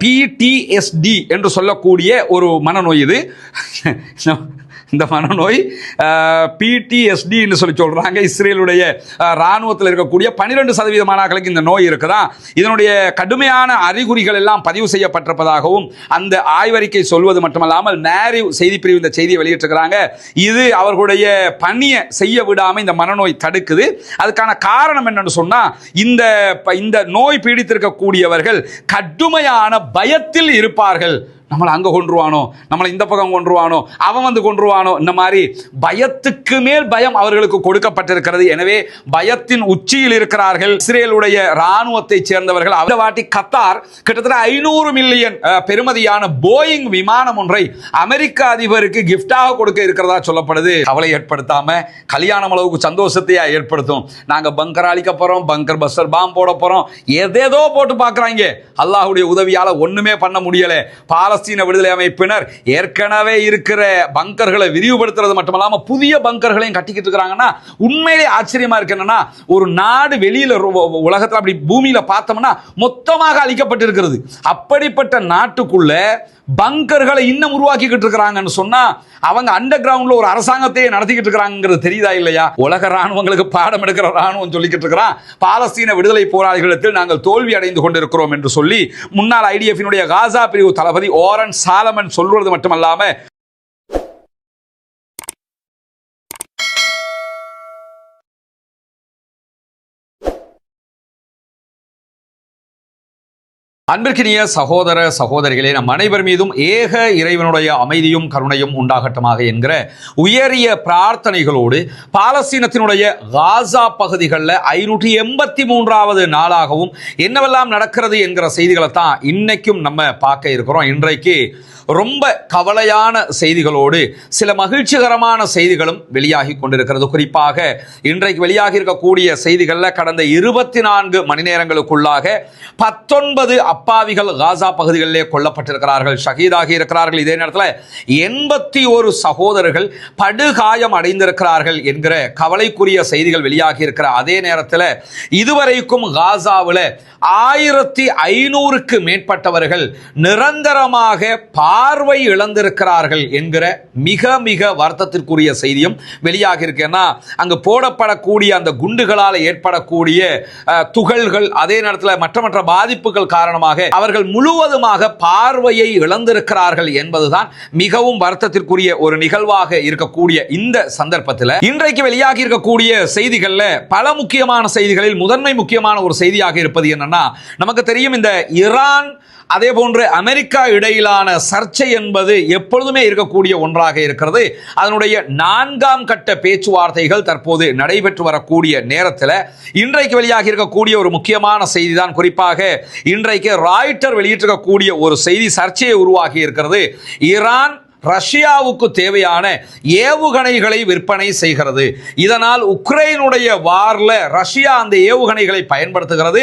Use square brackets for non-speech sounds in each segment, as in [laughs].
பிடிஎஸ்டி என்று சொல்லக்கூடிய ஒரு மனநோய் இது. இந்த மனநோய் பிடிஎஸ்டின்னு சொல்லி சொல்கிறாங்க இஸ்ரேலுடைய இராணுவத்தில் இருக்கக்கூடிய பன்னிரெண்டு சதவீத மாணாக்களுக்கு இந்த நோய் இருக்குதா? இதனுடைய கடுமையான அறிகுறிகள் எல்லாம் பதிவு செய்யப்பட்டிருப்பதாகவும் அந்த ஆய்வறிக்கை சொல்வது மட்டுமல்லாமல் நேரிவ் செய்திப்பிரிவு இந்த செய்தியை வெளியிட்டிருக்கிறாங்க. இது அவர்களுடைய பணியை செய்ய விடாமல் இந்த மனநோய் தடுக்குது. அதுக்கான காரணம் என்னன்னு சொன்னால் இந்த ப- இந்த நோய் பீடித்திருக்கக்கூடியவர்கள் கடுமையான பயத்தில் இருப்பார்கள். நம்மளை அங்கே கொன்றுவானோ? நம்மளை இந்த பக்கம் கொன்றுவானோ? அவன் வந்து கொன்றுவானோ? இந்த மாதிரி பயத்துக்கு மேல் பயம் அவர்களுக்கு கொடுக்கப்பட்டிருக்கிறது. எனவே பயத்தின் உச்சியில் இருக்கிறார்கள். இஸ்ரேலுடைய இராணுவத்தை சேர்ந்தவர்கள். அந்த வாட்டி கத்தார் கிட்டத்தட்ட ஐநூறு மில்லியன் பெருமதியான பெறுமதியான போயிங் விமானம் ஒன்றை அமெரிக்க அதிபருக்கு கிஃப்டாக கொடுக்க இருக்கிறதா சொல்லப்படுது. கவலை ஏற்படுத்தாம கல்யாணம் அளவுக்கு சந்தோஷத்தையா ஏற்படுத்தும். நாங்கள் பங்கர் அழிக்க போகிறோம் பங்கர் பஸ்டர் பாம் போட போகிறோம் எதேதோ போட்டு பார்க்குறாங்க. அல்லாஹுடைய உதவியால் ஒன்றுமே பண்ண முடியலை. பால பாலஸ்தீன விடுதலை அமைப்பினர் ஏற்கனவே இருக்கிற பங்கர்களை விரிவுபடுத்துறது மட்டுமல்லாமல் புதிய பங்கர்களையும் கட்டிக்கிட்டு இருக்கிறாங்கன்னா உண்மையிலே ஆச்சரியமா இருக்கு என்னன்னா ஒரு நாடு வெளியில உலகத்தில் அப்படி பூமியில பார்த்தோம்னா மொத்தமாக அழிக்கப்பட்டிருக்கிறது. அப்படிப்பட்ட நாட்டுக்குள்ள பங்கர்களை இன்னும் உருவாக்கிக்கிட்டு இருக்கிறாங்கன்னு சொன்னா அவங்க அண்டர் கிரவுண்ட்ல ஒரு அரசாங்கத்தையே நடத்திக்கிட்டு இருக்கிறாங்கிறது தெரியுதா இல்லையா? உலக ராணுவங்களுக்கு பாடம் எடுக்கிற ராணுவம் சொல்லிக்கிட்டு இருக்கிறான் பாலஸ்தீன விடுதலை போராளிகளிடத்தில் நாங்கள் தோல்வி அடைந்து கொண்டிருக்கிறோம் என்று சொல்லி முன்னாள் ஐடிஎஃபினுடைய காசா பிரிவு தளபதி வாரன் சாலமன் சொல்வது மட்டுமல்லாமல் அன்பிற்கினிய சகோதர சகோதரிகளே நம் அனைவர் மீதும் ஏக இறைவனுடைய அமைதியும் கருணையும் உண்டாகட்டமாக என்கிற உயரிய பிரார்த்தனைகளோடு பாலஸ்தீனத்தினுடைய காசா பகுதிகளில் ஐநூற்றி எண்பத்தி மூன்றாவது நாளாகவும் என்னவெல்லாம் நடக்கிறது என்கிற செய்திகளை தான் இன்னைக்கும் நம்ம பார்க்க இருக்கிறோம். இன்றைக்கு ரொம்ப கவலையான செய்திகளோடு சில மகிழ்ச்சிகரமான செய்திகளும் வெளியாகி கொண்டிருக்கிறது. குறிப்பாக இன்றைக்கு வெளியாகி இருக்கக்கூடிய செய்திகளில் கடந்த இருபத்தி நான்கு மணி நேரங்களுக்குள்ளாக பத்தொன்பது அப்பாவிகள் காசா பகுதிகளிலே கொல்லப்பட்டிருக்கிறார்கள் ஷஹீதாகி இருக்கிறார்கள். இதே நேரத்தில் எண்பத்தி ஒரு சகோதரர்கள் படுகாயம் அடைந்திருக்கிறார்கள் என்கிற கவலைக்குரிய செய்திகள் வெளியாகி இருக்கிற அதே நேரத்தில் இதுவரைக்கும் காசாவில் ஆயிரத்தி ஐநூறுக்கு மேற்பட்டவர்கள் நிரந்தரமாக பார்வை இழந்திருக்கிறார்கள் என்கிற மிக மிக வருத்தத்திற்குரிய செய்தியும் வெளியாகி இருக்குன்னா அங்கு போடப்படக்கூடிய அந்த குண்டுகளால் ஏற்படக்கூடிய துகள்கள் அதே நேரத்தில் மற்ற மற்ற பாதிப்புகள் காரணமாக அவர்கள் முழுவதுமாக பார்வையை இழந்திருக்கிறார்கள் என்பதுதான் மிகவும் வருத்தத்திற்குரிய ஒரு நிகழ்வாக இருக்கக்கூடிய இந்த சந்தர்ப்பத்தில். இன்றைக்கு வெளியாகி இருக்கக்கூடிய செய்திகள்ல பல முக்கியமான செய்திகளில் முதன்மை முக்கியமான ஒரு செய்தியாக இருப்பது என்னன்னா நமக்கு தெரியும் இந்த ஈரான் அதே போன்று அமெரிக்கா இடையிலான சர்ச்சை என்பது எப்பொழுதுமே இருக்கக்கூடிய ஒன்றாக இருக்கிறது. அதனுடைய நான்காம் கட்ட பேச்சுவார்த்தைகள் தற்போது நடைபெற்று வரக்கூடிய நேரத்தில் இன்றைக்கு வெளியாகி இருக்கக்கூடிய ஒரு முக்கியமான செய்தி தான் குறிப்பாக இன்றைக்கு ராய்ட்டர் வெளியிட்டிருக்கக்கூடிய ஒரு செய்தி சர்ச்சையை உருவாகி இருக்கிறது. ஈரான் ரஷ்யாவுக்கு தேவையான ஏவுகணைகளை விற்பனை செய்கிறது. இதனால் உக்ரைனுடைய வார்ல ரஷ்யா அந்த ஏவுகணைகளை பயன்படுத்துகிறது.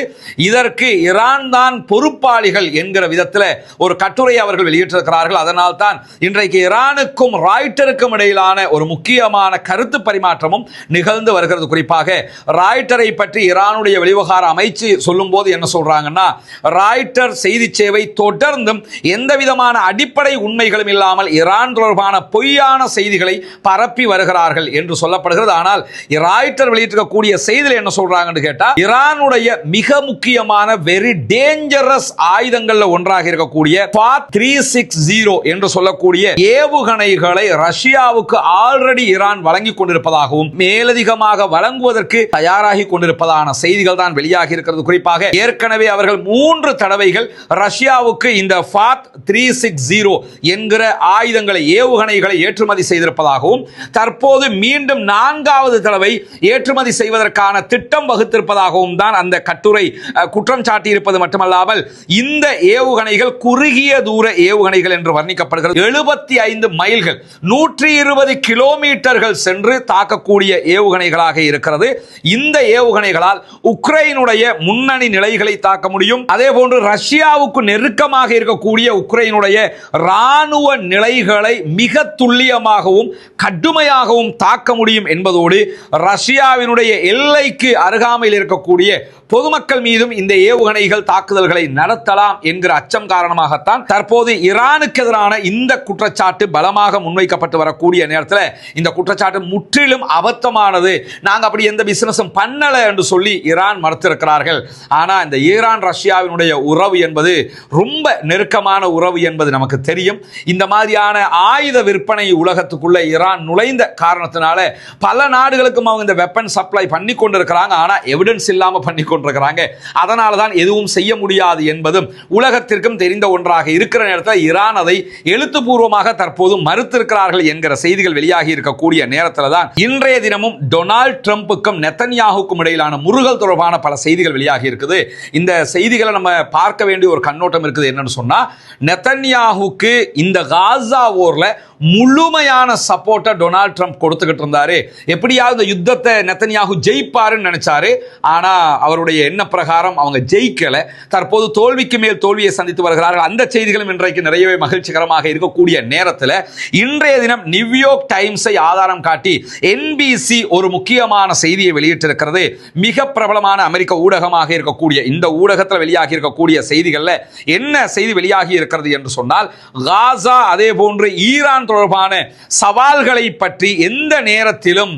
இதற்கு ஈரான் தான் பொறுப்பாளிகள் என்கிற விதத்தில் ஒரு கட்டுரை அவர்கள் வெளியிட்டிருக்கிறார்கள். அதனால் தான் இன்றைக்கு ஈரானுக்கும் ராய்ட்டருக்கும் இடையிலான ஒரு முக்கியமான கருத்து பரிமாற்றமும் நிகழ்ந்து வருகிறது. குறிப்பாக ராய்ட்டரை பற்றி ஈரானுடைய வெளிவகார அமைச்சு சொல்லும்போது என்ன சொல்றாங்கன்னா ராய்டர் செய்தி சேவை தொடர்ந்தும் எந்த விதமான அடிப்படை உண்மைகளும் இல்லாமல் ஈரான் தொடர்பான பொய்யான செய்திகளை பரப்பி வருகிறார்கள் என்று சொல்லப்படுகிறது. ஆனால் ராய்டர் வெளியிட்டிருக்கக்கூடிய செய்தியில் என்ன சொல்றாங்கன்னு கேட்டால் ஈரானுடைய மிக முக்கியமான வெரி டேஞ்சரஸ் ஆயுதங்கள்ல ஒன்றாக இருக்கக்கூடிய த்ரீ சிக்ஸ் ஜீரோ என்று சொல்லக்கூடிய ஏவுகணைகளை ரஷ்யாவுக்கு ஆல்ரெடி ஈரான் வழங்கி கொண்டிருப்பதாகவும் மேலதிகமாக வழங்குவதற்கு தயாராகி கொண்டிருப்பதான செய்திகள் தான் வெளியாகி இருக்கிறது. குறிப்பாக ஏற்கனவே அவர்கள் மூன்று தடவைகள் ரஷ்யாவுக்கு இந்த ஃபாத் த்ரீ சிக்ஸ் ஜீரோ என்கிற ஆயுதங்களை ஏவுகணைகளை ஏற்றுமதி செய்திருப்பதாகவும் தற்போது மீண்டும் நான்காவது தடவை ஏற்றுமதி செய்வதற்கான திட்டம் வகுத்திருப்பதாகவும் தான் அந்த கட்டுரை குற்றம் சாட்டியிருப்பது மட்டுமல்லாமல் இந்த ஏவுகணைகள் குறுகிய தூர ஏவுகணைகள் என்று வர்ணிக்கப்படுகிறது. எழுபத்தி ஐந்து மைல்கள் நூற்றி இருபது கிலோமீட்டர்கள் சென்று தாக்கக்கூடிய ஏவுகணைகளாக இருக்கிறது. இந்த ஏவுகணைகளால் உக்ரைனுடைய முன்னணி நிலைகளை தாக்க முடியும். அதே போன்று ரஷ்யாவுக்கு நெருக்கமாக இருக்கக்கூடிய உக்ரைனுடைய ராணுவ நிலைகள் ஏவுகணைகளை மிக துல்லியமாகவும் கடுமையாகவும் தாக்க முடியும் என்பதோடு ரஷ்யாவினுடைய எல்லைக்கு அருகாமையில் இருக்கக்கூடிய பொதுமக்கள் மீதும் இந்த ஏவுகணைகள் தாக்குதல்களை நடத்தலாம் என்கிற அச்சம் காரணமாகத்தான் தற்போது ஈரானுக்கு எதிரான இந்த குற்றச்சாட்டு பலமாக முன்வைக்கப்பட்டு வரக்கூடிய நேரத்தில் இந்த குற்றச்சாட்டு முற்றிலும் அபத்தமானது. நாங்க அப்படி எந்த பிசினஸும் பண்ணல என்று சொல்லி ஈரான் மறுத்திருக்கிறார்கள். ஆனால் இந்த ஈரான் ரஷ்யாவினுடைய உறவு என்பது ரொம்ப நெருக்கமான உறவு என்பது நமக்கு தெரியும். இந்த மாதிரியான ஆயுத விற்பனை உலகத்துக்குள்ள ஈரான் நுழைந்த காரணத்தினால பல நாடுகளுக்கும் அவங்க இந்த வெப்பன் சப்ளை பண்ணி கொண்டிருக்கிறாங்க ஆனா எவிடன்ஸ் இல்லாம பண்ணி கொண்டிருக்கிறாங்க அதனால தான் எதுவும் செய்ய முடியாது என்பதும் உலகத்திற்கும் தெரிந்த ஒன்றாக இருக்கிற நேரத்தில் ஈரான் அதை எழுத்துப்பூர்வமாக தற்போது மறுத்திருக்கிறார்கள் என்கிற செய்திகள் வெளியாகி இருக்கக்கூடிய நேரத்தில் தான் இன்றைய தினமும் டொனால்ட் ட்ரம்ப்புக்கும் நெத்தன்யாகுக்கும் இடையிலான முருகல் தொடர்பான பல செய்திகள் வெளியாகி இருக்குது. இந்த செய்திகளை நம்ம பார்க்க வேண்டிய ஒரு கண்ணோட்டம் இருக்குது என்னன்னு சொன்னா நெத்தன்யாகுக்கு இந்த காசா ஊரில் முழுமையான சப்போர்ட்டை டொனால்ட் ட்ரம்ப் கொடுத்துக்கிட்டு இருந்தாரு. எப்படியாவது இந்த யுத்தத்தை நெத்தனியாகு ஜெயிப்பாருன்னு நினைச்சாரு. ஆனா அவருடைய எண்ண பிரகாரம் அவங்க ஜெயிக்கல. தற்போது தோல்விக்கு மேல் தோல்வியை சந்தித்து வருகிறார்கள். அந்த செய்திகளும் இன்றைக்கு நிறையவே மகிழ்ச்சிகரமாக இருக்கக்கூடிய நேரத்தில் இன்றைய தினம் நியூயோர்க் டைம்ஸை ஆதாரம் காட்டி என்பிசி ஒரு முக்கியமான செய்தியை வெளியிட்டிருக்கிறது. மிக பிரபலமான அமெரிக்க ஊடகமாக இருக்கக்கூடிய இந்த ஊடகத்தில் வெளியாகி இருக்கக்கூடிய செய்திகளில் என்ன செய்தி வெளியாகி இருக்கிறது என்று சொன்னால் காசா அதே போன்று ஈரான் தொடர்பான சவால்களை பற்றி எந்த நேரத்திலும்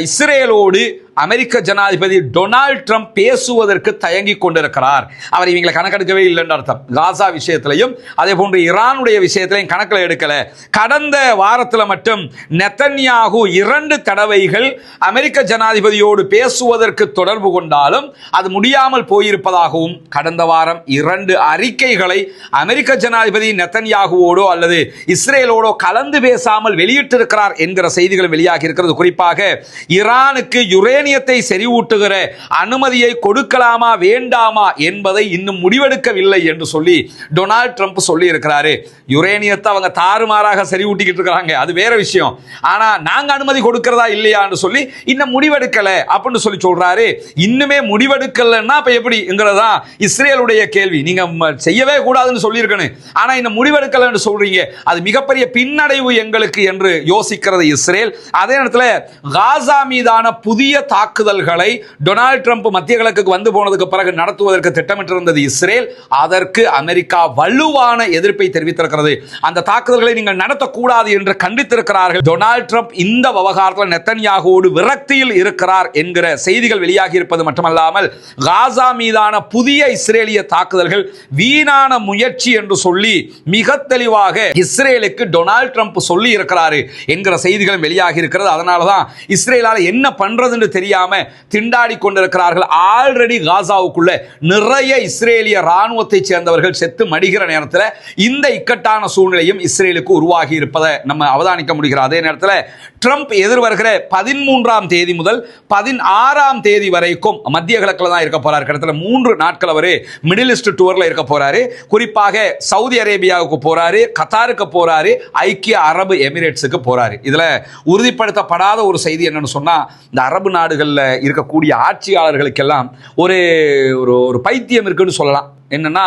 இஸ்ரேலோடு அமெரிக்க ஜனாதிபதி டொனால்ட் ட்ரம்ப் பேசுவதற்கு தயங்கி கொண்டிருக்கிறார். அவர் இவங்களை கணக்கெடுக்கவே இல்லைன்னு அர்த்தம். காசா விஷயத்திலையும் அதே போன்று ஈரானுடைய விஷயத்திலையும் கணக்கில் எடுக்கல. கடந்த வாரத்தில் மட்டும் நெத்தன்யாகு இரண்டு தடவைகள் அமெரிக்க ஜனாதிபதியோடு பேசுவதற்கு தொடர்பு கொண்டாலும் அது முடியாமல் போயிருப்பதாகவும் கடந்த வாரம் இரண்டு அறிக்கைகளை அமெரிக்க ஜனாதிபதி நெத்தன்யாகுவோடோ அல்லது இஸ்ரேலோடோ கலந்து பேசாமல் வெளியிட்டிருக்கிறார் என்கிற செய்திகள் வெளியாகி இருக்கிறது. குறிப்பாக ஈரானுக்கு யுரேனியத்தை செறிவூட்டுகிற அனுமதியை கொடுக்கலாமா வேண்டாமா என்பதை இன்னும் முடிவெடுக்கவில்லை என்று சொல்லி டொனால்ட் ட்ரம்ப் சொல்லி இருக்கிறாரு யுரேனியத்தை அவங்க தாறுமாறாக செறிவூட்டிக்கிட்டு இருக்கிறாங்க. அது வேற விஷயம். ஆனா நாங்க அனுமதி கொடுக்கிறதா இல்லையான்னு சொல்லி இன்னும் முடிவெடுக்கல அப்படின்னு சொல்லி சொல்றாரு. இன்னுமே முடிவெடுக்கலன்னா இப்ப எப்படிங்கிறதா இஸ்ரேலுடைய கேள்வி. நீங்க செய்யவே கூடாதுன்னு சொல்லியிருக்கணும். ஆனா இன்னும் முடிவெடுக்கலன்னு சொல்றீங்க. அது மிகப்பெரிய பின்னடைவு எங்களுக்கு என்று யோசிக்கிறது இஸ்ரேல். அதே நேரத்தில் காசா மீதான புதிய தாக்குதல்களை டொனால்ட் ட்ரம்ப் மத்திய கிழக்குக்கு வந்து போனதுக்கு பிறகு நடத்துவதற்கு திட்டமிட்டிருந்தது இஸ்ரேல். அதற்கு அமெரிக்கா வலுவான எதிர்ப்பை தெரிவித்திருக்கிறது. அந்த தாக்குதல்களை நீங்கள் நடத்தக்கூடாது என்று கண்டித்திருக்கிறார்கள். டொனால்ட் ட்ரம்ப் இந்த விவகாரத்தில் நெத்தன்யாகுவோடு விரக்தியில் இருக்கிறார் என்கிற செய்திகள் வெளியாகி இருப்பது மட்டுமல்லாமல் காசா மீதான புதிய இஸ்ரேலிய தாக்குதல்கள் வீணான முயற்சி என்று சொல்லி மிக தெளிவாக இஸ்ரேலுக்கு டொனால்ட் ட்ரம்ப் சொல்லி இருக்கிறாரு என்கிற செய்திகளும் வெளியாகி இருக்கிறது அதனால தான் இஸ்ரேலால் என்ன பண்றதுன்னு தெரியும் தெரியாம திண்டாடி கொண்டிருக்கிறார்கள். ஆல்ரெடி காசாவுக்குள்ள நிறைய இஸ்ரேலிய ராணுவத்தை சேர்ந்தவர்கள் செத்து மடிகிற நேரத்தில் இந்த இக்கட்டான சூழ்நிலையும் இஸ்ரேலுக்கு உருவாகி இருப்பதை நம்ம அவதானிக்க முடிகிறது. அதே நேரத்தில் ட்ரம்ப் எதிர்வருகிற பதிமூன்றாம் தேதி முதல் பதினாறாம் தேதி வரைக்கும் மத்திய கிழக்கில் தான் இருக்க போறாரு. கிட்டத்தட்ட மூன்று நாட்கள் அவர் மிடில் ஈஸ்ட் டூர்ல இருக்க போறாரு. குறிப்பாக சவுதி அரேபியாவுக்கு போறாரு கத்தாருக்கு போறாரு ஐக்கிய அரபு எமிரேட்ஸுக்கு போறாரு. இதுல உறுதிப்படுத்தப்படாத ஒரு செய்தி என்னன்னு சொன்னா இந்த அரபு நாடு நாடுகளில் இருக்கக்கூடிய ஆட்சியாளர்களுக்கெல்லாம் ஒரு ஒரு ஒரு பைத்தியம் இருக்குன்னு சொல்லலாம். என்னன்னா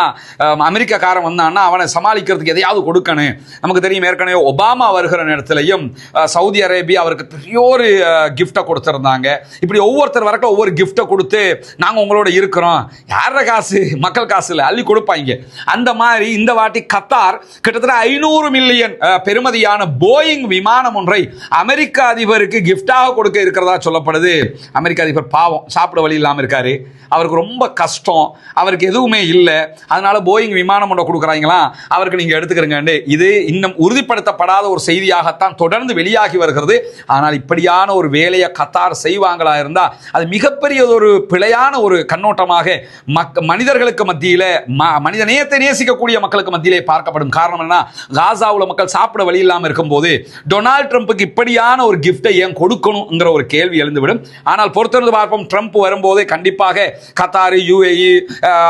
அமெரிக்காக்காரன் வந்தான்னா அவனை சமாளிக்கிறதுக்கு எதையாவது கொடுக்கணும். நமக்கு தெரியும் ஏற்கனவே ஒபாமா வருகிற நேரத்திலையும் சவுதி அரேபியா அவருக்கு பெரிய ஒரு கிஃப்டை கொடுத்துருந்தாங்க. இப்படி ஒவ்வொருத்தர் வரைக்கும் ஒவ்வொரு கிஃப்டை கொடுத்து நாங்கள் உங்களோட இருக்கிறோம். யார காசு? மக்கள் காசு இல்லை அள்ளி கொடுப்பாங்க. அந்த மாதிரி இந்த வாட்டி கத்தார் கிட்டத்தட்ட ஐநூறு மில்லியன் பெருமதியான போயிங் விமானம் ஒன்றை அமெரிக்க அதிபருக்கு கிஃப்டாக கொடுக்க இருக்கிறதா சொல்லப்படுது. அமெரிக்க அதிபர் பாவம் சாப்பிட வழி இல்லாமல் இருக்காரு. அவருக்கு ரொம்ப கஷ்டம். அவருக்கு எதுவுமே இல்லை. அதனால போயிங் விமானம் ஒன்றை கொடுக்குறாங்களா? அவருக்கு நீங்கள் எடுத்துக்கிறீங்கன்னு இது இன்னும் உறுதிப்படுத்தப்படாத ஒரு செய்தியாகத்தான் தொடர்ந்து வெளியாகி வருகிறது. ஆனால் இப்படியான ஒரு வேலையை கத்தார் செய்வாங்களா இருந்தால் அது மிகப்பெரிய ஒரு பிழையான ஒரு கண்ணோட்டமாக மக் மனிதர்களுக்கு மத்தியில் ம மனித நேயத்தை நேசிக்கக்கூடிய மக்களுக்கு மத்தியிலே பார்க்கப்படும். காரணம் என்ன காசாவில் மக்கள் சாப்பிட வழி இல்லாமல் இருக்கும்போது டொனால்ட் ட்ரம்ப்புக்கு இப்படியான ஒரு கிஃப்டை ஏன் கொடுக்கணுங்கிற ஒரு கேள்வி எழுந்துவிடும். ஆனால் பொறுத்திருந்து பார்ப்போம் ட்ரம்ப் வரும்போதே கண்டிப்பாக கத்தார் யுஏஇ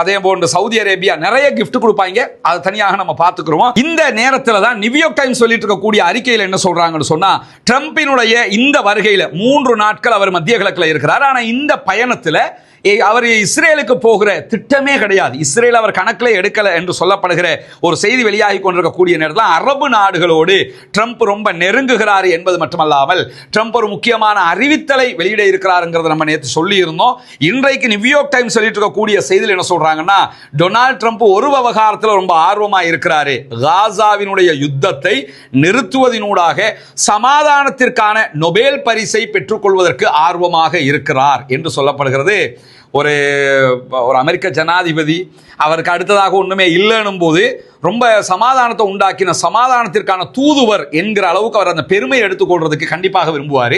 அதே போன்று சவுதி அரேபியா நிறைய கிஃப்ட் கொடுப்பாங்க. அதை தனியாக நம்ம பார்த்துக்கிறோம் இந்த நேரத்தில் தான் நியூயார்க் டைம்ஸ் சொல்லிட்டு இருக்கக்கூடிய அறிக்கையில் என்ன சொல்றாங்கன்னு சொன்னா ட்ரம்பினுடைய இந்த வருகையில் மூன்று நாட்கள் அவர் மத்திய கிழக்கில் இருக்கிறார். ஆனால் இந்த பயணத்தில் அவர் இஸ்ரேலுக்கு போகிற திட்டமே கிடையாது. இஸ்ரேல் அவர் கணக்கில் எடுக்கலை என்று சொல்லப்படுகிற ஒரு செய்தி வெளியாகி கொண்டிருக்கக்கூடிய நேரத்தில் அரபு நாடுகளோடு ட்ரம்ப் ரொம்ப நெருங்குகிறார் என்பது மட்டுமல்லாமல் ட்ரம்ப் ஒரு முக்கியமான அறிவித்தலை வெளியிட இருக்கிறாருங்கிறத நம்ம நேற்று சொல்லியிருந்தோம். இன்றைக்கு நியூயார்க் டைம்ஸ் சொல்லிட்டு இருக்கக்கூடிய செய்தியில் என்ன சொல்றாங்கன்னா டொனால்ட் ட்ரம்ப் ஒரு விவகாரத்தில் ரொம்ப ஆர்வமாக இருக்கிறாரு. காசாவினுடைய யுத்தத்தை நிறுத்துவதனூடாக சமாதானத்திற்கான நொபேல் பரிசை பெற்றுக்கொள்வதற்கு ஆர்வமாக இருக்கிறார் என்று சொல்லப்படுகிறது. ஒரு ஒரு அமெரிக்க ஜனாதிபதி அவருக்கு அடுத்ததாக ஒன்றுமே இல்லைன்னும் போது ரொம்ப சமாதானத்தை உண்டாக்கின சமாதானத்திற்கான தூதுவர் என்கிற அளவுக்கு அவர் அந்த பெருமையை எடுத்துக்கொள்றதுக்கு கண்டிப்பாக விரும்புவார்.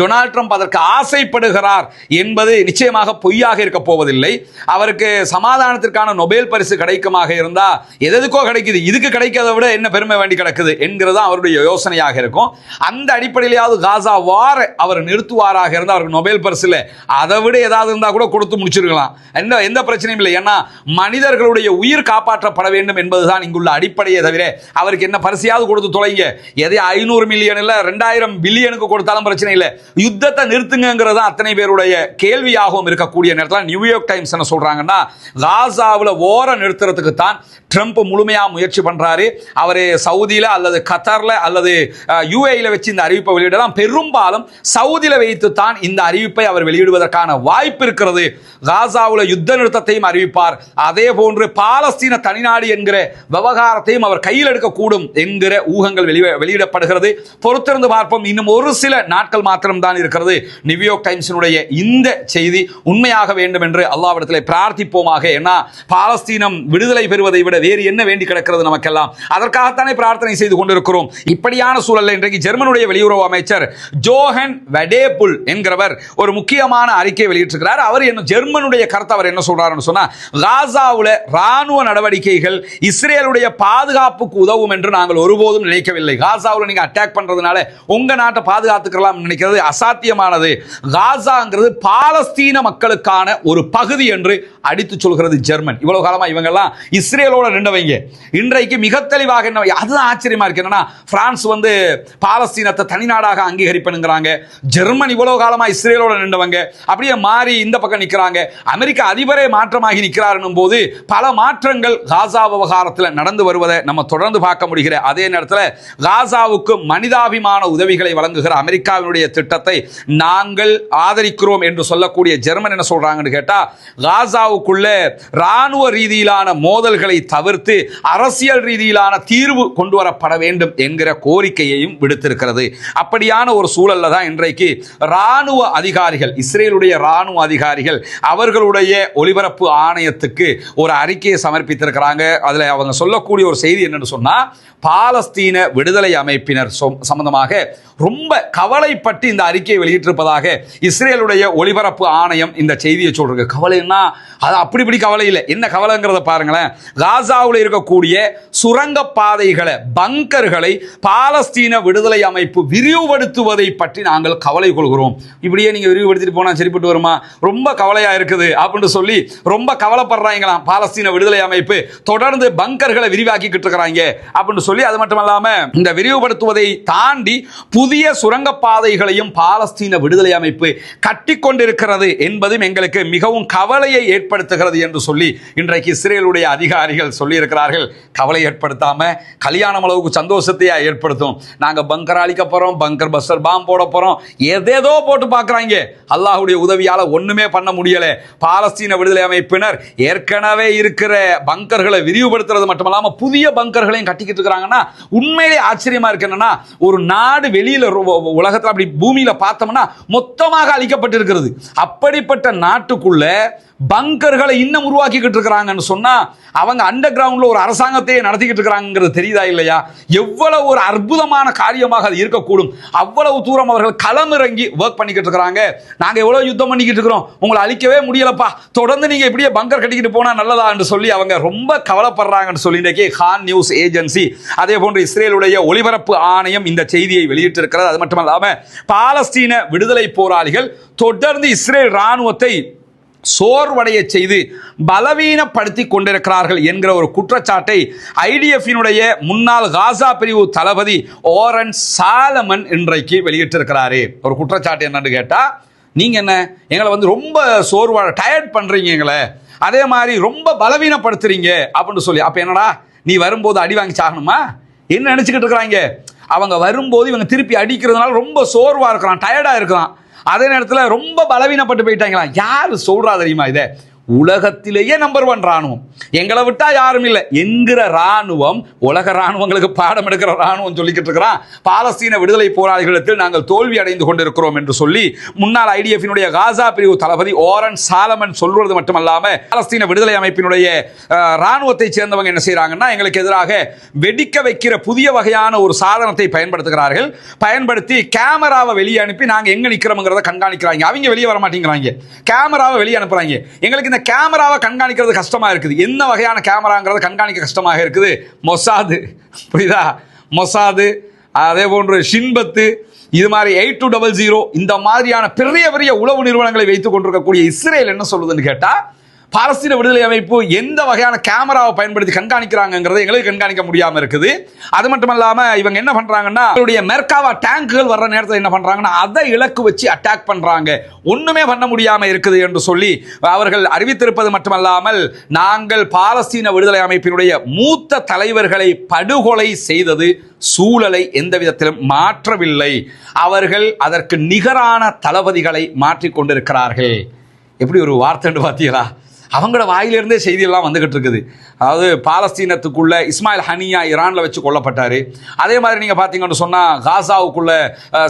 டொனால்ட் ட்ரம்ப் அதற்கு ஆசைப்படுகிறார் என்பது நிச்சயமாக பொய்யாக இருக்க போவதில்லை. அவருக்கு சமாதானத்திற்கான நொபேல் பரிசு கிடைக்குமாக இருந்தால் எதுக்கோ கிடைக்குது இதுக்கு கிடைக்கிறத விட என்ன பெருமை வேண்டி கிடக்குது என்கிறது அவருடைய யோசனையாக இருக்கும். அந்த அடிப்படையிலேயாவது காசா வார அவர் நிறுத்துவாராக இருந்தால் அவருக்கு நொபேல் பரிசு இல்லை. அதை விட ஏதாவது இருந்தால் கூட கொடுத்து முடிச்சிருக்கலாம். எந்த எந்த பிரச்சனையும் இல்லை. ஏன்னா மனிதர்களுடைய உயிர் காப்பாற்றப்பட வேண்டும் என்பதுதான் இங்குள்ள அடிப்படையே தவிர அவருக்கு என்ன பரிசையாவது கொடுத்து தொலைங்க. எதை ஐநூறு மில்லியன் இல்லை ரெண்டாயிரம் பில்லியனுக்கு கொடுத்தாலும் பிரச்சனை இல்லை. யுத்தத்தை நிறுத்துங்கிறது அத்தனை பேருடைய கேள்வியாகவும் இருக்கக்கூடிய நேரத்தில் நியூயார்க் டைம்ஸ் என்ன சொல்கிறாங்கன்னா காசாவில் ஓர நிறுத்துறதுக்கு தான் ட்ரம்ப் முழுமையாக முயற்சி பண்ணுறாரு அவர் சவுதியில் அல்லது கத்தாரில் அல்லது யூஏயில் வச்சு இந்த அறிவிப்பை வெளியிடலாம். பெரும்பாலும் சவுதியில் வைத்து தான் இந்த அறிவிப்பை அவர் வெளியிடுவதற்கான வாய்ப்பு இருக்கிறது. காசாவில் யுத்த நிறுத்தத்தையும் அறிவிப்பார். அதே போன்று பாலஸ்தீன தனிநாடு என்கிற விவகாரத்தையும் அவர் கையில் எடுக்கக்கூடும் என்கிற ஊகங்கள் வெளி- வெளியிடப்படுகிறது. பொறுத்திருந்து பார்ப்போம். இன்னும் ஒரு சில நாட்கள் மாத்திரம்தான் இருக்கிறது. நியூயார்க் டைம்ஸினுடைய இந்த செய்தி உண்மையாக வேண்டும் என்று அல்லாவிடத்தில் பிரார்த்திப்போமாக. ஏன்னா பாலஸ்தீனம் விடுதலை பெறுவதை விட வேறு என்ன வேண்டி கிடக்கிறது நமக்கெல்லாம்? அதற்காகத்தானே பிரார்த்தனை செய்து கொண்டிருக்கிறோம். இப்படியான சூழலில் இன்றைக்கு ஜெர்மனுடைய வெளியுறவு அமைச்சர் ஜோஹன் வெடேபுல் என்கிறவர் ஒரு முக்கியமான அறிக்கை வெளியிட்டிருக்கிறார். அவர் என்ன ஜெர்மனுடைய கருத்தை அவர் என்ன சொல்றாருன்னு சொன்னா காசாவில் ராணுவ நடவடிக்கைகள் இஸ்ரேலுடைய பாதுகாப்புக்கு உதவும் என்று நாங்கள் ஒருபோதும் நினைக்கவில்லை. காசாவில் நீங்க அட்டாக் பண்றதுனால உங்க நாட்டை பாதுகாத்துக்கலாம் நினைக்கிறது அசாத்தியமானது. காசாங்கிறது பாலஸ்தீன மக்களுக்கான ஒரு பகுதி என்று அடித்து சொல்கிறது ஜெர்மன். இவ்வளவு காலமா இவங்கெல்லாம் இஸ்ரேலோட நின்றவங்க இன்றைக்கு மிக தெளிவாக என்ன அதுதான் ஆச்சரியமா இருக்கு. என்னன்னா பிரான்ஸ் வந்து பாலஸ்தீனத்தை தனிநாடாக அங்கீகரிப்பனுங்கிறாங்க ஜெர்மன் இவ்வளவு காலமா இஸ்ரேலோட நின்றவங்க. அப்படியே மாறி இந்த பக்கம் நிற்கிறாங்க அமெரிக்க அதிபரே மாற்றமாகி நிற்கிறாருன்னும் போது பல மாற்றங்கள் காசா விவகாரத்தில் நடந்து வருவதை நம்ம தொடர்ந்து பார்க்க முடிகிற அதே நேரத்தில் காசாவுக்கு மனிதாபிமான உதவிகளை வழங்குகிற அமெரிக்காவினுடைய திட்டத்தை நாங்கள் ஆதரிக்கிறோம் என்று சொல்லக்கூடிய ஜெர்மன் என்ன சொல்றாங்கன்னு கேட்டா காசாவுக்குள்ள ராணுவ ரீதியிலான மோதல்களை தவிர்த்து அரசியல் ரீதியிலான தீர்வு கொண்டு வரப்பட வேண்டும் என்கிற கோரிக்கையையும் விடுத்திருக்கிறது. அப்படியான ஒரு சூழல்ல தான் இன்றைக்கு ராணுவ அதிகாரிகள் இஸ்ரேலுடைய ராணுவ அதிகாரிகள் அவர்களுடைய ஒலிபரப்பு ஆணையத்துக்கு ஒரு அறிக்கையை சமர்ப்பித்திருக்கிறாங்க. அதில் அவங்க சொல்லக்கூடிய ஒரு செய்தி என்னன்னு சொன்னால் பாலஸ்தீன விடுதலை அமைப்பினர் சம்பந்தமாக ரொம்ப கவலைப்பட்டு இந்த அறிக்கையை வெளியிட்டிருப்பதாக இஸ்ரேலுடைய ஒலிபரப்பு ஆணையம் இந்த செய்தியை சொல்றது கவலைன்னா அது அப்படி இப்படி கவலை இல்லை. என்ன கவலைங்கிறத பாருங்களேன். காசாவில் இருக்கக்கூடிய சுரங்க பாதைகளை பங்கர்களை பாலஸ்தீன விடுதலை அமைப்பு விரிவுபடுத்துவதை பற்றி நாங்கள் கவலை கொள்கிறோம். இப்படியே நீங்கள் விரிவுபடுத்திட்டு போனால் சரிப்பட்டு வருமா? ரொம்ப கவலையாக இருக்குது அப்படின்னு சொல்லி ரொம்ப கவலைப்படுறாங்களாம் பாலஸ்தீன விடுதலை அமைப்பு தொடர்ந்து பங்கர்களை விரிவாக்கிக்கிட்டு இருக்கிறாங்க அப்படின்னு சொல்லி அது மட்டும் இல்லாமல் இந்த விரிவுபடுத்துவதை தாண்டி புதிய சுரங்கப்பாதைகளையும் பாலஸ்தீன விடுதலை அமைப்பு கட்டி கொண்டிருக்கிறது என்பதும் எங்களுக்கு மிகவும் கவலையை ஏற்படுத்துகிறது என்று சொல்லி இன்றைக்கு இஸ்ரேலுடைய அதிகாரிகள் சொல்லியிருக்கிறார்கள். கவலை ஏற்படுத்தாமல் கல்யாணம் அளவுக்கு சந்தோஷத்தையா ஏற்படுத்தும். நாங்கள் பங்கர் அழிக்க போகிறோம் பங்கர் பஸ்டர் பாம் போட போகிறோம் எதேதோ போட்டு பார்க்குறாங்க அல்லாஹ்வுடைய உதவியால் ஒன்றுமே பண்ண முடியலை. பாலஸ்தீன விடுதலை அமைப்பினர் ஏற்கனவே இருக்கிற பங்கர்களை விரிவுபடுத்துறது மட்டுமல்லாம புதிய பங்கர்களையும் கட்டிக்கிட்டு இருக்கிறாங்கன்னா உண்மையிலே ஆச்சரியமாக இருக்கு என்னன்னா ஒரு நாடு வெளியில் உலகத்தில் அப்படி பூமியில் பார்த்தோம்னா மொத்தமாக அழிக்கப்பட்டிருக்கிறது. அப்படிப்பட்ட நாட்டுக்குள்ள பங்கர்களை இன்னும் உருவாக்கிக்கிட்டு இருக்கிறாங்கன்னு சொன்னால் அவங்க அண்டர் கிரவுண்டில் ஒரு அரசாங்கத்தையே நடத்திக்கிட்டு இருக்கிறாங்கிறது தெரியுதா இல்லையா? எவ்வளவு ஒரு அற்புதமான காரியமாக அது இருக்கக்கூடும். அவ்வளவு தூரம் அவர்கள் களமிறங்கி ஒர்க் பண்ணிக்கிட்டு இருக்கிறாங்க. நாங்கள் எவ்வளோ யுத்தம் பண்ணிக்கிட்டு இருக்கிறோம். உங்களை அழிக்கவே முடியலப்பா. தொடர்ந்து நீங்கள் இப்படியே பங்கர் கட்டிக்கிட்டு போனால் நல்லதா என்று சொல்லி அவங்க ரொம்ப கவலைப்படுறாங்கன்னு சொல்லி இன்றைக்கி ஹான் நியூஸ் ஏஜென்சி அதே போன்று இஸ்ரேலுடைய ஒளிபரப்பு ஆணையம் இந்த செய்தியை வெளியிட்டிருக்கிறது. அது மட்டுமல்லாமல் பாலஸ்தீன விடுதலை போராளிகள் தொடர்ந்து இஸ்ரேல் இராணுவத்தை சோர்வடைய செய்து பலவீனப்படுத்தி கொண்டிருக்கிறார்கள் என்கிற ஒரு குற்றச்சாட்டை ஐடிஎஃபினுடைய முன்னாள் காசா பிரிவு தளபதி ஓரன் சாலமன் இன்றைக்கு வெளியிட்டிருக்கிறாரு. ஒரு குற்றச்சாட்டு என்னன்னு கேட்டால் நீங்கள் என்ன எங்களை வந்து ரொம்ப சோர்வா டயர்ட் பண்ணுறீங்க எங்களை. அதே மாதிரி ரொம்ப பலவீனப்படுத்துறீங்க. அப்படின்னு சொல்லி அப்போ என்னடா நீ வரும்போது அடி வாங்கி சாகணுமா? என்ன நினச்சிக்கிட்டு இருக்கிறாங்க? அவங்க வரும்போது இவங்க திருப்பி அடிக்கிறதுனால ரொம்ப சோர்வாக இருக்கிறான் டயர்டாக இருக்கிறான். அதே நேரத்தில் ரொம்ப பலவீனப்பட்டு போயிட்டாங்களா? யார் சொல்கிறா தெரியுமா இதை? உலகத்திலேயே நம்பர் ஒன் ராணுவம் எங்களை விட்டா யாரும் இல்லை. என்கிற ராணுவம் உலக ராணுவங்களுக்கு பாடம் எடுக்கிற ராணுவம் சொல்லிக்கிட்டு இருக்கிறான். பாலஸ்தீன விடுதலை போராளிகளிடத்தில் நாங்கள் தோல்வி அடைந்து கொண்டிருக்கிறோம் என்று சொல்லி முன்னாள் ஐடிஎஃபினுடைய காசா பிரிவு தளபதி ஓரன் சாலமன் சொல்வது மட்டுமல்லாம பாலஸ்தீன விடுதலை அமைப்பினுடைய ராணுவத்தை சேர்ந்தவங்க என்ன செய்கிறாங்கன்னா எங்களுக்கு எதிராக வெடிக்க வைக்கிற புதிய வகையான ஒரு சாதனத்தை பயன்படுத்துகிறார்கள். பயன்படுத்தி கேமராவை வெளியே அனுப்பி நாங்கள் எங்க நிற்கிறோம்ங்கிறத கண்காணிக்கிறாங்க. அவங்க வெளியே வர மாட்டேங்கிறாங்க கேமராவை வெளியே அனுப்புறாங்க. எங்களுக்கு இந்த கேமராவை கண்காணிக்கிறது கஷ்டமாக இருக்குது. என்ன வகையான கேமராங்கிறத கண்காணிக்க கஷ்டமாக இருக்குது? மொசாது. புரியுதா? மொசாது அதே போன்று ஷின்பத்து இது மாதிரி எயிட் டூ டபுள் ஜீரோ இந்த மாதிரியான பெரிய பெரிய உளவு நிறுவனங்களை வைத்துக் கொண்டிருக்கக்கூடிய இஸ்ரேல் என்ன சொல்லுதுன்னு கேட்டால் பாலஸ்தீன விடுதலை அமைப்பு எந்த வகையான கேமராவை பயன்படுத்தி கண்காணிக்கிறாங்கிறத எங்களுக்கு கண்காணிக்க முடியாமல் இருக்குது. அது மட்டும் இல்லாமல் இவங்க என்ன பண்ணுறாங்கன்னா அவருடைய மெர்காவா டேங்குகள் வர்ற நேரத்தில் என்ன பண்ணுறாங்கன்னா அதை இலக்கு வச்சு அட்டாக் பண்ணுறாங்க ஒன்றுமே பண்ண முடியாமல் இருக்குது என்று சொல்லி அவர்கள் அறிவித்திருப்பது மட்டுமல்லாமல் நாங்கள் பாலஸ்தீன விடுதலை அமைப்பினுடைய மூத்த தலைவர்களை படுகொலை செய்தது சூழலை எந்த விதத்திலும் மாற்றவில்லை. அவர்கள் அதற்கு நிகரான தளபதிகளை மாற்றிக்கொண்டிருக்கிறார்கள். எப்படி ஒரு வார்த்தைன்னு பார்த்தீங்களா? அவங்களோட வாயிலிருந்தே செய்தியெல்லாம் வந்துகிட்டு இருக்குது. அதாவது பாலஸ்தீனத்துக்குள்ள இஸ்மாயில் ஹனியா ஈரானில் வச்சு கொல்லப்பட்டார். அதே மாதிரி நீங்கள் பார்த்தீங்கன்னு சொன்னால் காசாவுக்குள்ள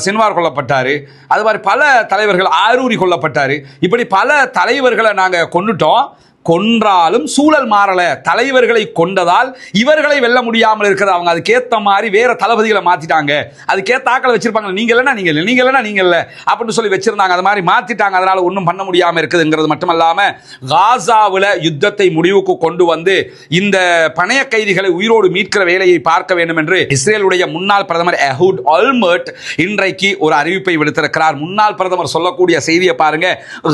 சின்வார் கொல்லப்பட்டார். அது மாதிரி பல தலைவர்கள் ஆரூரி கொல்லப்பட்டார். இப்படி பல தலைவர்களை நாங்கள் கொண்டுட்டோம் கொன்றாலும் சூழல் மாறல. தலைவர்களை கொண்டதால் இவர்களை வெல்ல முடியாமல் இருக்கிறது அவங்க அதுக்கேற்ற மாதிரி வேற தளபதிகளை மாத்திட்டாங்க. அதுக்கேற்ற ஆக்களை வச்சிருப்பாங்க நீங்க இல்லைன்னா நீங்க இல்லை நீங்க இல்லைன்னா நீங்க இல்லை அப்படின்னு சொல்லி வச்சிருந்தாங்க. அது மாதிரி மாத்திட்டாங்க. அதனால ஒன்றும் பண்ண முடியாமல் இருக்குதுங்கிறது மட்டுமல்லாம காசாவில் யுத்தத்தை முடிவுக்கு கொண்டு வந்து இந்த பணைய கைதிகளை உயிரோடு மீட்கிற வேலையை பார்க்க வேண்டும் என்று இஸ்ரேலுடைய முன்னாள் பிரதமர் அஹூட் ஆல்மர்ட் இன்றைக்கு ஒரு அறிவிப்பை விடுத்திருக்கிறார். முன்னாள் பிரதமர் சொல்லக்கூடிய செய்தியை பாருங்க.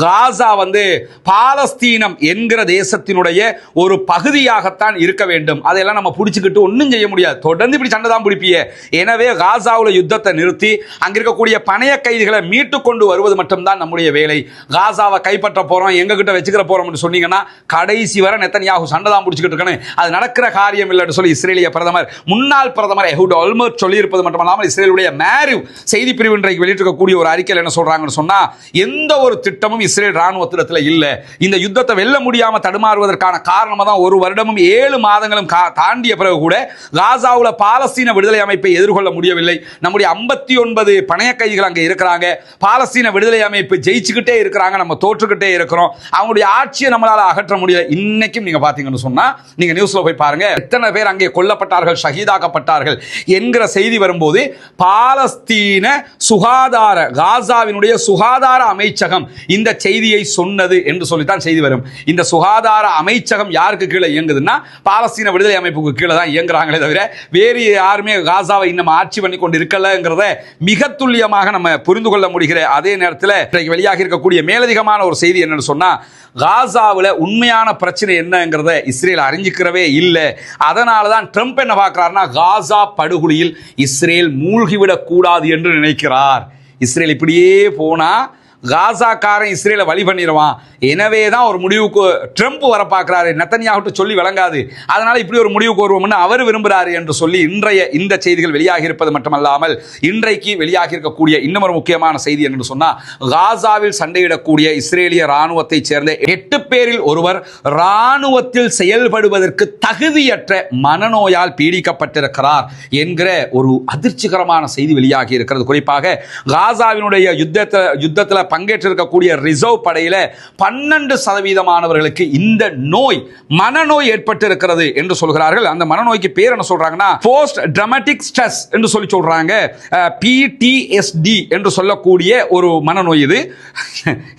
காசா வந்து பாலஸ்தீனம் என்கிற தேசத்தினுடைய ஒரு பகுதியாகத்தான் இருக்க வேண்டும். அதையெல்லாம் நம்ம பிடிச்சிக்கிட்டு ஒன்றும் செய்ய முடியாது. தொடர்ந்து இப்படி சண்டை தான் பிடிப்பிய எனவே காசாவில் யுத்தத்தை நிறுத்தி அங்க இருக்கக்கூடிய பணைய கைதிகளை மீட்டு கொண்டு வருவது மட்டும்தான் நம்முடைய வேலை. காசாவை கைப்பற்ற போறோம் எங்ககிட்ட வச்சுக்கிற போறோம்னு சொன்னீங்கன்னா கடைசி வரை நெத்தனியாக சண்டை தான் பிடிச்சிக்கிட்டு இருக்கணும். அது நடக்கிற காரியம் இல்லைன்னு சொல்லி இஸ்ரேலிய பிரதமர் முன்னாள் பிரதமர் எஹூட் ஆல்மர் சொல்லியிருப்பது மட்டுமல்லாமல் இஸ்ரேலுடைய மேரிவ் செய்தி பிரிவு இன்றைக்கு வெளியிட்டிருக்கக்கூடிய ஒரு அறிக்கையில் என்ன சொல்கிறாங்கன்னு சொன்னா எந்த ஒரு திட்டமும் இஸ்ரேல் ராணுவத்திடத்தில் இல்லை. இந்த யுத்தத்தை வெல்ல முடியாம தடுமாறுவதற்கான காரணமாக தான் ஒரு வருடமும் ஏழு மாதங்களும் தாண்டிய பிறகு கூட காசாவுல பாலஸ்தீன விடுதலை அமைப்பை எதிர்கொள்ள முடியவில்லை. நம்முடைய ஐம்பத்தி ஒன்பது பணைய கைதிகள் அங்கே இருக்கிறாங்க. பாலஸ்தீன விடுதலை அமைப்பு ஜெயிச்சுக்கிட்டே இருக்கிறாங்க. நம்ம தோற்றுக்கிட்டே இருக்கிறோம். அவங்களுடைய ஆட்சியை நம்மளால் அகற்ற முடியல. இன்னைக்கும் நீங்க பாத்தீங்கன்னு சொன்னா நீங்க நியூஸ்ல போய் பாருங்க. எத்தனை பேர் அங்கே கொல்லப்பட்டார்கள் ஷஹீதாக்கப்பட்டார்கள் என்கிற செய்தி வரும்போது பாலஸ்தீன சுகாதார காசாவினுடைய சுகாதார அமைச்சகம் இந்த செய்தியை சொன்னது என்று சொல்லித்தான் செய்தி வரும். இந்த சுகாதார அமைச்சகம் யாருக்கு கீழே இயங்குதுன்னா பாலஸ்தீன விடுதலை அமைப்புக்கு கீழே தான் இயங்குறாங்களே தவிர வேறு யாருமே காசாவை இன்னும் ஆட்சி பண்ணி கொண்டு இருக்கலங்கிறத மிக துல்லியமாக நம்ம புரிந்து கொள்ள முடிகிற அதே நேரத்தில் இன்றைக்கு வெளியாக இருக்கக்கூடிய மேலதிகமான ஒரு செய்தி என்னன்னு சொன்னால் காசாவில் உண்மையான பிரச்சனை என்னங்கிறத இஸ்ரேல் அறிஞ்சிக்கிறவே இல்லை. அதனால தான் ட்ரம்ப் என்ன பார்க்குறாருன்னா காசா படுகொலியில் இஸ்ரேல் மூழ்கிவிடக்கூடாது என்று நினைக்கிறார். இஸ்ரேல் இப்படியே போனால் காசாக்காரன் இஸ்ரேலை வழி பண்ணிடுவான். எனவே தான் ஒரு முடிவுக்கு ட்ரம்ப் வர பார்க்குறாரு. நத்தனியாகட்டும் சொல்லி விளங்காது. அதனால் இப்படி ஒரு முடிவுக்கு வருவோம்னு அவர் விரும்புகிறாரு என்று சொல்லி இன்றைய இந்த செய்திகள் வெளியாகி இருப்பது மட்டுமல்லாமல் இன்றைக்கு வெளியாகி இருக்கக்கூடிய இன்னும் ஒரு முக்கியமான செய்தி என்று சொன்னால் காசாவில் சண்டையிடக்கூடிய இஸ்ரேலிய இராணுவத்தைச் சேர்ந்த எட்டு பேரில் ஒருவர் ராணுவத்தில் செயல்படுவதற்கு தகுதியற்ற மனநோயால் பீடிக்கப்பட்டிருக்கிறார் என்கிற ஒரு அதிர்ச்சிகரமான செய்தி வெளியாகி இருக்கிறது. குறிப்பாக காசாவினுடைய யுத்தத்தில் யுத்தத்தில் பங்கேற்றிருக்கக்கூடிய ரிசர்வ் படையில் பன்னெண்டு சதவீதமானவர்களுக்கு இந்த நோய் மனநோய் ஏற்பட்டு இருக்கிறது என்று சொல்கிறார்கள். அந்த மனநோய்க்கு பேர் என்ன சொல்றாங்கன்னா போஸ்ட் dramatic ஸ்ட்ரெஸ் என்று சொல்லி சொல்றாங்க. பிடிஎஸ்டி என்று சொல்லக்கூடிய ஒரு மனநோய் இது.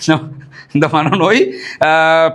[laughs] இந்த மனநோய்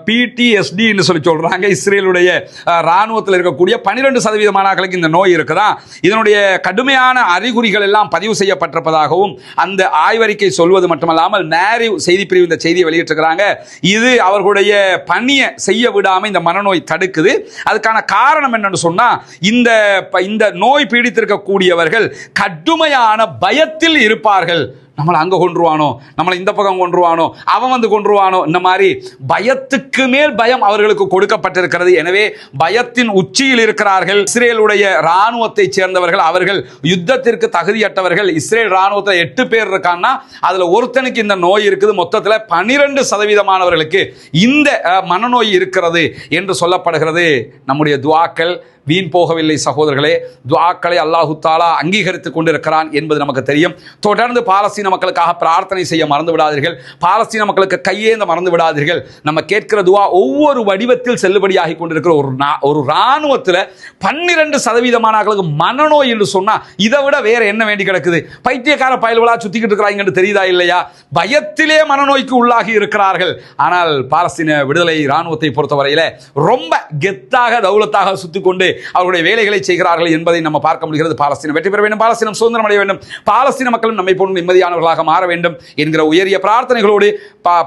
பிடிஎஸ்டின்னு சொல்லி சொல்கிறாங்க இஸ்ரேலுடைய இராணுவத்தில் ராணுவத்தில் இருக்கக்கூடிய பன்னிரெண்டு சதவீதமானவர்களுக்கு இந்த நோய் இருக்குதான் இதனுடைய கடுமையான அறிகுறிகள் எல்லாம் பதிவு செய்யப்பட்டிருப்பதாகவும் அந்த ஆய்வறிக்கை சொல்வது மட்டுமல்லாமல் மேரிவ் செய்தி பிரிவு இந்த செய்தியை வெளியிட்டிருக்கிறாங்க. இது அவர்களுடைய பணியை செய்ய விடாமல் இந்த மனநோய் தடுக்குது. அதுக்கான காரணம் என்னன்னு சொன்னால் இந்த ப- இந்த நோய் பீடித்திருக்கக்கூடியவர்கள் கடுமையான பயத்தில் இருப்பார்கள். நம்மளை அங்கே கொன்றுவானோ? நம்மளை இந்த பக்கம் கொன்றுவானோ? அவன் வந்து கொன்றுவானோ? இந்த மாதிரி பயத்துக்கு மேல் பயம் அவர்களுக்கு கொடுக்கப்பட்டிருக்கிறது. எனவே பயத்தின் உச்சியில் இருக்கிறார்கள். இஸ்ரேலுடைய இராணுவத்தைச் சேர்ந்தவர்கள் அவர்கள் யுத்தத்திற்கு தகுதியற்றவர்கள். இஸ்ரேல் இராணுவத்தில் எட்டு பேர் இருக்கான்னா அதில் ஒருத்தனுக்கு இந்த நோய் இருக்குது. மொத்தத்தில் பனிரெண்டு சதவீதமானவர்களுக்கு இந்த மனநோய் இருக்கிறது என்று சொல்லப்படுகிறது. நம்முடைய துவாக்கள் வீண் போகவில்லை சகோதரர்களே. துவாக்களை அல்லாஹு தாலா அங்கீகரித்துக் கொண்டிருக்கிறான் என்பது நமக்கு தெரியும். தொடர்ந்து பாலஸ்தீன மக்களுக்காக பிரார்த்தனை செய்ய மறந்து விடாதீர்கள். பாலஸ்தீன மக்களுக்கு கையேந்த மறந்து விடாதீர்கள். நம்ம கேட்கிற துவா ஒவ்வொரு வடிவத்தில் செல்லுபடியாகி கொண்டிருக்கிற ஒரு நா- ஒரு இராணுவத்தில் பன்னிரண்டு சதவீதமானவர்களுக்கு மனநோய் என்று சொன்னால் இதை விட வேற என்ன வேண்டி கிடக்குது? பைத்தியக்கார பயல்களா சுத்திக்கிட்டு இருக்கிறாங்கன்னு தெரியுதா இல்லையா? பயத்திலே மனநோய்க்கு உள்ளாகி இருக்கிறார்கள். ஆனால் பாலஸ்தீன விடுதலை இராணுவத்தை பொறுத்தவரையில் ரொம்ப கெத்தாக தௌலத்தாக சுத்திக் கொண்டு அவருடைய வேலைகளை செய்கிறார்கள் என்பதை நம்ம பார்க்க முடிகிறது. பாலஸ்தீனம் வெற்றி பெற வேண்டும். பாலஸ்தீனம் சுதந்திரம் அடைய வேண்டும். பாலஸ்தீன மக்களும் நம்மை போன்று நிம்மதியானவர்களாக மாற வேண்டும் என்கிற உயரிய பிரார்த்தனைகளோடு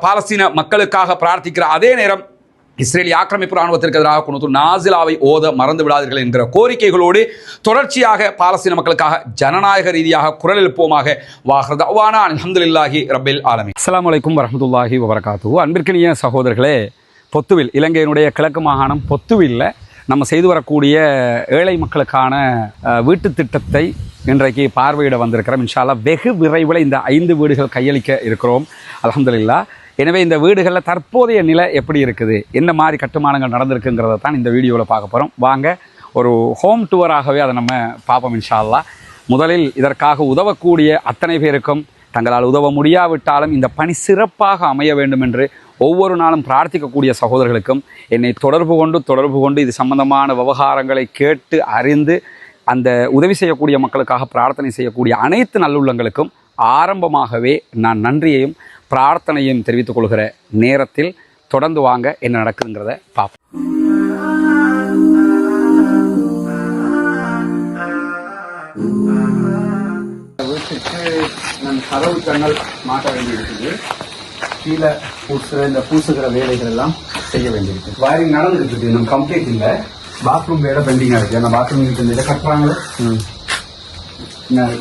பாலஸ்தீன மக்களுக்காக பிரார்த்திக்கிற அதே நேரம் இஸ்ரேலி ஆக்கிரமிப்பு ராணுவத்திற்கு எதிராக கொண்டு நாசிலாவை ஓத மறந்து விடாதீர்கள் என்கிற கோரிக்கைகளோடு தொடர்ச்சியாக பாலஸ்தீன மக்களுக்காக ஜனநாயக ரீதியாக குரல் எழுப்புவோமாக. வாஹ்ரதாவானா அல்ஹம்துலில்லாஹி ரபில் ஆலமி அஸ்ஸலாமு வலைக்கும் வரமத்துல்லாஹி வபரகாத்து அன்பிற்கினிய சகோதரர்களே பொத்துவில் இலங்கையினுடைய கிழக்கு மாகாணம் பொத்துவில்ல. நம்ம செய்து வரக்கூடிய ஏழை மக்களுக்கான வீட்டு திட்டத்தை இன்றைக்கு பார்வையிட வந்திருக்கிறோம். இன்ஷால்லா வெகு விரைவில் இந்த ஐந்து வீடுகள் கையளிக்க இருக்கிறோம். அலமதுல்லா எனவே இந்த வீடுகளில் தற்போதைய நிலை எப்படி இருக்குது? என்ன மாதிரி கட்டுமானங்கள் நடந்திருக்குங்கிறத தான் இந்த வீடியோவில் பார்க்க போகிறோம் வாங்க ஒரு ஹோம் டூராகவே அதை நம்ம பார்ப்போம் இன்ஷால்லா. முதலில் இதற்காக உதவக்கூடிய அத்தனை பேருக்கும் தங்களால் உதவ முடியாவிட்டாலும் இந்த பணி சிறப்பாக அமைய வேண்டும் என்று ஒவ்வொரு நாளும் பிரார்த்திக்கக்கூடிய சகோதரர்களுக்கும் என்னை தொடர்பு கொண்டு தொடர்பு கொண்டு இது சம்பந்தமான விவகாரங்களை கேட்டு அறிந்து அந்த உதவி செய்யக்கூடிய மக்களுக்காக பிரார்த்தனை செய்யக்கூடிய அனைத்து நல்லுள்ளங்களுக்கும் ஆரம்பமாகவே நான் நன்றியையும் பிரார்த்தனையும் தெரிவித்துக் கொள்கிற நேரத்தில் தொடர்ந்து வாங்க என்ன நடக்குதுங்கிறத பார்ப்போம். வீட்டுக்கு நான் கதவு கண்ணல் மாட்ட வேண்டியிருக்குது. கீழே பூசுகிற இந்த பூசுகிற வேலைகள் எல்லாம் செய்ய வேண்டியிருக்கு. வயரிங் நடந்துட்டு இருக்கு நம்ம கம்ப்ளீட் இல்லை. பாத்ரூம் வேலை பெண்டிங்காக இருக்கு. அந்த பாத்ரூம் இந்த இதை கட்டுறாங்களே?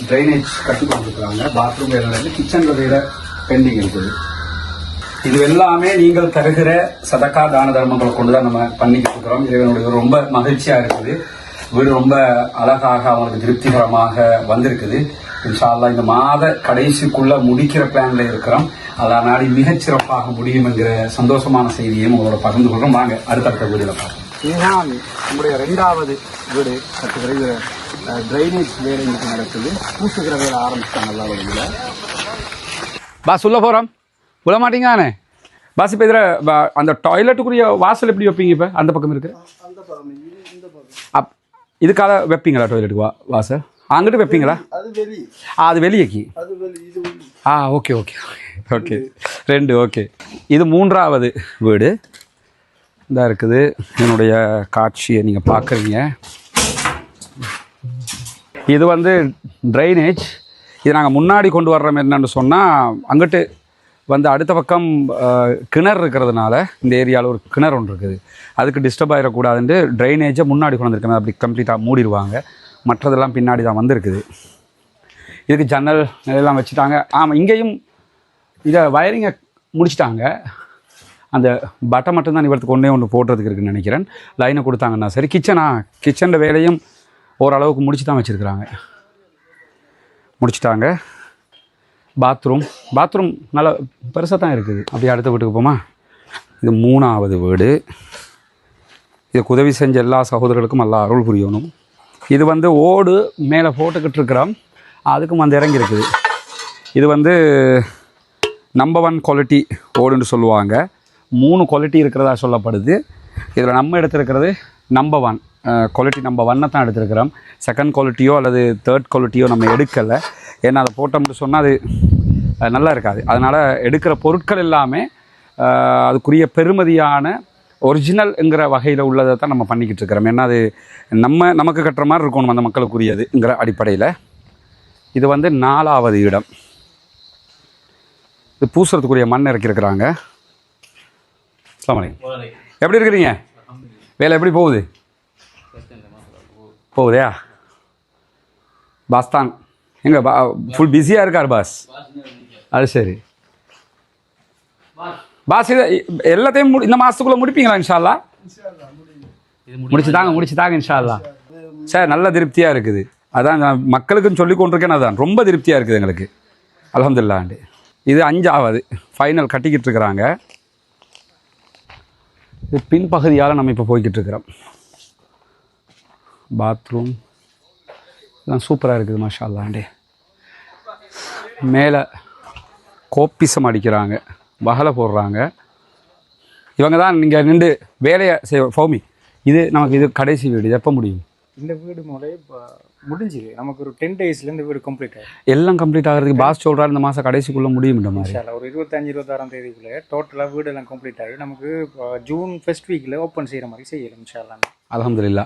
ட்ரைனேஜ் கட்டி கொடுத்துருக்காங்க. பாத்ரூம் வேலை நடந்து கிச்சன்ல வேலை பெண்டிங் இருக்குது. இது எல்லாமே நீங்கள் தருகிற சதக்கா தான தர்மங்களை கொண்டு தான் நம்ம பண்ணிக்கிட்டு இருக்கிறோம். இது என்னுடைய ரொம்ப மகிழ்ச்சியா இருக்குது. வீடு ரொம்ப அழகாக அவங்களுக்கு திருப்திகரமாக வந்திருக்குது. இன்ஷா அல்லாஹ் இந்த மாத கடைசிக்குள்ள முடிக்கிற பிளான்ல இருக்கிறோம். அதனால் மிகச் சிறப்பாக முடியும் என்கிற சந்தோஷமான செய்தியையும் உங்களோட பகிர்ந்து கொள்றோம் வாங்க அடுத்தடுத்த வீடியோல பார்ப்போம். இதுதான் நம்முடைய ரெண்டாவது வீடு கட்டுகிற இது ட்ரைனேஜ் வேலை இன்னைக்கு நடக்குது. பூசுகிற வேலை ஆரம்பிச்சிட்டாங்க எல்லா வழியில் பாஸ் உள்ள போறோம். உள்ள மாட்டீங்களானே? பாஸ் இப்போ இதில் அந்த டாய்லெட்டுக்குரிய வாசல் எப்படி வைப்பீங்க இப்போ? அந்த பக்கம் இருக்கு. அப் இதுக்காக வைப்பீங்களா டாய்லெட்டுக்கு வா வாசல்? அங்கிட்டு வைப்பீங்களா அது வெளியேக்கி. ஆ ஓகே ஓகே ஓகே ரெண்டு ஓகே இது மூன்றாவது வீடு இந்த இருக்குது என்னுடைய காட்சியை நீங்கள் பார்க்குறீங்க இது வந்து ட்ரைனேஜ் இது நாங்கள் முன்னாடி கொண்டு வர்றோம் என்னன்னு சொன்னால் அங்கிட்டு வந்து அடுத்த பக்கம் கிணறு இருக்கிறதுனால இந்த ஏரியாவில் ஒரு கிணறு ஒன்று இருக்குது அதுக்கு டிஸ்டர்ப் ஆகிடக்கூடாதுன்ட்டு ட்ரைனேஜை முன்னாடி கொண்டு வந்திருக்கேன் அப்படி கம்ப்ளீட்டாக மூடிடுவாங்க மற்றதெல்லாம் பின்னாடி தான் வந்திருக்குது. இதுக்கு ஜன்னல் எல்லாம் வச்சுட்டாங்க. ஆமாம் இங்கேயும் இதை வயரிங்கை முடிச்சிட்டாங்க. அந்த பட்டை மட்டும்தான் இவரத்துக்கு ஒன்றே ஒன்று போடுறதுக்கு இருக்குன்னு நினைக்கிறேன். லைனை கொடுத்தாங்கன்னா சரி கிச்சனா கிச்சனில் வேலையும் ஓரளவுக்கு முடிச்சு தான் வச்சுருக்குறாங்க. முடிச்சிட்டாங்க. பாத்ரூம் பாத்ரூம் நல்லா பெருசாக தான் இருக்குது. அப்படியே அடுத்த வீட்டுக்கு போமா? இது மூணாவது வீடு. இதுக்கு உதவி செஞ்ச எல்லா சகோதரர்களுக்கும் நல்லா அருள் புரியணும் இது வந்து ஓடு மேலே போட்டுக்கிட்டு இருக்கிறோம். அதுக்கும் வந்து இறங்கி இருக்குது. இது வந்து நம்பர் ஒன் குவாலிட்டி ஓடுன்னு சொல்லுவாங்க. மூணு குவாலிட்டி இருக்கிறதா சொல்லப்படுது. இதில் நம்ம எடுத்திருக்கிறது நம்பர் ஒன் குவாலிட்டி நம்ம ஒன்னை தான் எடுத்திருக்கிறோம். செகண்ட் குவாலிட்டியோ அல்லது தேர்ட் குவாலிட்டியோ நம்ம எடுக்கலை. ஏன்னா அதை போட்டோம்னு சொன்னால் அது நல்லா இருக்காது. அதனால் எடுக்கிற பொருட்கள் எல்லாமே அதுக்குரிய பெருமதியான ஒரிஜினல்ங்கிற வகையில் உள்ளதை தான் நம்ம பண்ணிக்கிட்டு இருக்கிறோம். ஏன்னா அது நம்ம நமக்கு கட்டுற மாதிரி இருக்கணும் அந்த மக்களுக்குரியதுங்கிற அடிப்படையில். இது வந்து நாலாவது இடம். இது பூசுறதுக்குரிய மண் இறக்கியிருக்கிறாங்க. எப்படி இருக்கிறீங்க? வேலை எப்படி போகுது? போகுதா? பாஸ்தான் எங்க பா ஃபுல் பிஸியாக இருக்கார் பாஸ். அது சரி. பாஸ் எல்லாத்தையும் முடி இந்த மாதத்துக்குள்ளே முடிப்பீங்களா இன்ஷால்லா? முடிச்சு தாங்க முடிச்சு தாங்க இன்ஷால்லா. சார் நல்ல திருப்தியாக இருக்குது. அதான் நான் மக்களுக்கும் சொல்லி கொண்டிருக்கேன் அதான். ரொம்ப திருப்தியாக இருக்குது எங்களுக்கு. அலமதுல்லாண்டு இது அஞ்சாவது. ஃபைனல் கட்டிக்கிட்டு இருக்கிறாங்க. இது பின்பகுதியால் நம்ம இப்போ போய்கிட்டு இருக்கிறோம். பாத்ரூம் எல்லாம் சூப்பராக இருக்குது மாஷா அல்லாண்டே மேலே கோப்பிசம் அடிக்கிறாங்க. வகலை போடுறாங்க. இவங்க தான் நீங்கள் நின்று வேலையை செய் ஃபோமி. இது நமக்கு இது கடைசி வீடு. எப்போ முடியும்? இந்த வீடு முறை இப்போ முடிஞ்சுது. நமக்கு ஒரு டென் டேஸ்ல இந்த வீடு கம்ப்ளீட் ஆயிடும் எல்லாம் கம்ப்ளீட் ஆகிறதுக்கு பாஸ் சொல்கிறாரு இந்த மாதம் கடைசிக்குள்ளே முடியும்ன்ற மாதிரி. இன்ஷால்லா ஒரு இருபத்தஞ்சு இருபத்தாறாம் தேதிக்குள்ளே டோட்டலாக வீடு எல்லாம் கம்ப்ளீட் ஆகி நமக்கு ஜூன் ஃபர்ஸ்ட் வீக்கில் ஓப்பன் செய்கிற மாதிரி செய்யலாம் இன்ஷால்லா அலமதுல்லா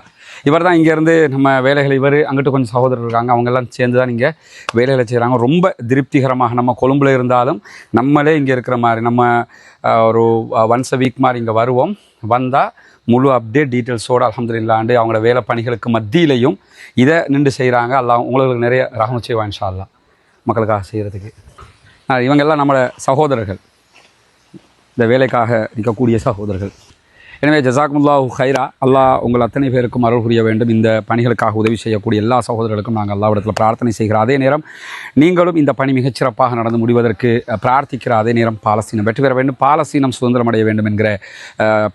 இவர் தான் இங்கேருந்து நம்ம வேலைகள் இவர் அங்கிட்டு கொஞ்சம் சகோதரர் இருக்காங்க. அவங்க எல்லாம் சேர்ந்து தான் இங்கே வேலைகளை செய்கிறாங்க ரொம்ப திருப்திகரமாக நம்ம கொழும்புல இருந்தாலும் நம்மளே இங்கே இருக்கிற மாதிரி நம்ம ஒரு ஒன்ஸ் அ வீக் மாதிரி இங்கே வருவோம். வந்தால் முழு அப்டேட் டீட்டெயில்ஸோடு அலமதுல்லாண்டு அவங்களோட வேலை பணிகளுக்கு மத்தியிலையும் இதை நின்று செய்கிறாங்க. எல்லாம் உங்களுக்கு நிறைய ரகம் செய்வான் இன்ஷா மக்களுக்காக செய்கிறதுக்கு இவங்க எல்லாம் நம்மளோட சகோதரர்கள். இந்த வேலைக்காக நிற்கக்கூடிய சகோதரர்கள். எனவே ஜசாக்முல்லாஹு ஹைரா அல்லாஹ் உங்கள் அத்தனை பேருக்கும் அருள் புரிய வேண்டும். இந்த பணிகளுக்காக உதவி செய்யக்கூடிய எல்லா சகோதரர்களுக்கும் நாங்கள் அல்லாவிடத்தில் பிரார்த்தனை செய்கிறோம் அதே நேரம் நீங்களும் இந்த பணி மிகச்சிறப்பாக நடந்து முடிவதற்கு பிரார்த்திக்கிற அதே நேரம் பாலஸ்தீனம் வெற்றி பெற வேண்டும். பாலஸ்தீனம் சுதந்திரம் அடைய வேண்டும் என்கிற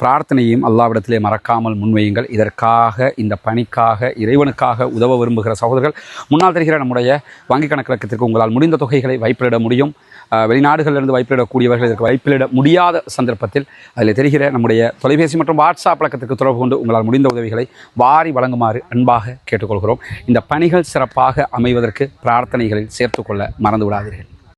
பிரார்த்தனையும் அல்லாவிடத்திலே மறக்காமல் முன்வையுங்கள். இதற்காக இந்த பணிக்காக இறைவனுக்காக உதவ விரும்புகிற சகோதரர்கள் முன்னால் தெரிகிற நம்முடைய வங்கி கணக்கு உங்களால் முடிந்த தொகைகளை வைப்பிட முடியும். வெளிநாடுகளிலிருந்து வைப்பிலிடக்கூடியவர்கள் இதற்கு வைப்பிலிட முடியாத சந்தர்ப்பத்தில் அதில் தெரிகிற நம்முடைய தொலைபேசி மற்றும் வாட்ஸ்அப் பழக்கத்துக்கு தொடர்பு கொண்டு உங்களால் முடிந்த உதவிகளை வாரி வழங்குமாறு அன்பாக கேட்டுக்கொள்கிறோம். இந்த பணிகள் சிறப்பாக அமைவதற்கு பிரார்த்தனைகளில் சேர்த்துக்கொள்ள மறந்து விடாதீர்கள்